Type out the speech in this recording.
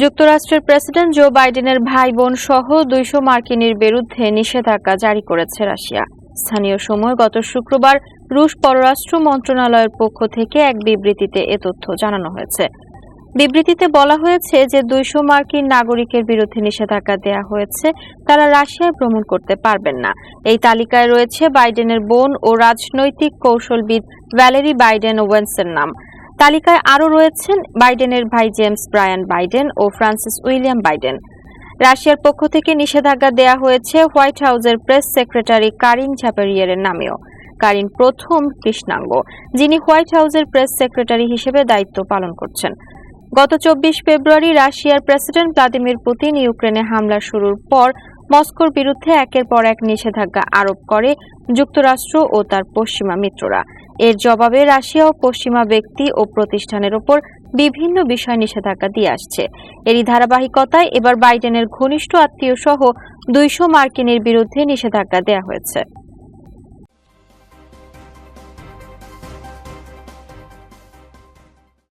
যুক্তরাষ্ট্রের president Joe বাইডেনের ভাই বোন সহ দুইশো মার্কিনীর বিরুদ্ধে নিষেধাজ্ঞা জারি করেছে রাশিয়া। স্থানীয় সময় গত শুক্রবার রুশ পররাষ্ট্র মন্ত্রণালয়ের পক্ষ থেকে এক বিবৃতিতে এ তথ্য জানানো হয়েছে। বিবৃতিতে বলা হয়েছে যে দুইশো মার্কিন নাগরিকের বিরুদ্ধে নিষেধাজ্ঞা দেওয়া হয়েছে, তারা রাশিয়ায় ভ্রমণ করতে পারবেন না। এই তালিকায় রয়েছে বাইডেনের বোন ও রাজনৈতিক কৌশলবিদ ভ্যালেরি বাইডেন ওয়েন্সের নাম। তালিকায় আরও রয়েছেন বাইডেনের ভাই জেমস ব্রায়ান বাইডেন ও ফ্রান্সিস উইলিয়াম বাইডেন। রাশিয়ার পক্ষ থেকে নিষেধাজ্ঞা দেয়া হয়েছে হোয়াইট হাউসের প্রেস সেক্রেটারি কারিন ঝাপেরিয়ারের নামেও। কারিন প্রথম কৃষ্ণাঙ্গ, যিনি হোয়াইট হাউসের প্রেস সেক্রেটারি হিসেবে দায়িত্ব পালন করছেন। গত চব্বিশ ফেব্রুয়ারি রাশিয়ার প্রেসিডেন্ট ভ্লাদিমির পুতিন ইউক্রেনে হামলা শুরুর পর মস্কোর বিরুদ্ধে একের পর এক নিষেধাজ্ঞা আরোপ করে যুক্তরাষ্ট্র ও তার পশ্চিমা মিত্ররা। এর জবাবে রাশিয়া ও পশ্চিমা ব্যক্তি ও প্রতিষ্ঠানের ওপর বিভিন্ন বিষয় নিষেধাজ্ঞা দিয়ে আসছে। এরই ধারাবাহিকতায় এবার বাইডেনের ঘনিষ্ঠ আত্মীয় সহ দুইশো মার্কিনের বিরুদ্ধে নিষেধাজ্ঞা দেওয়া হয়েছে।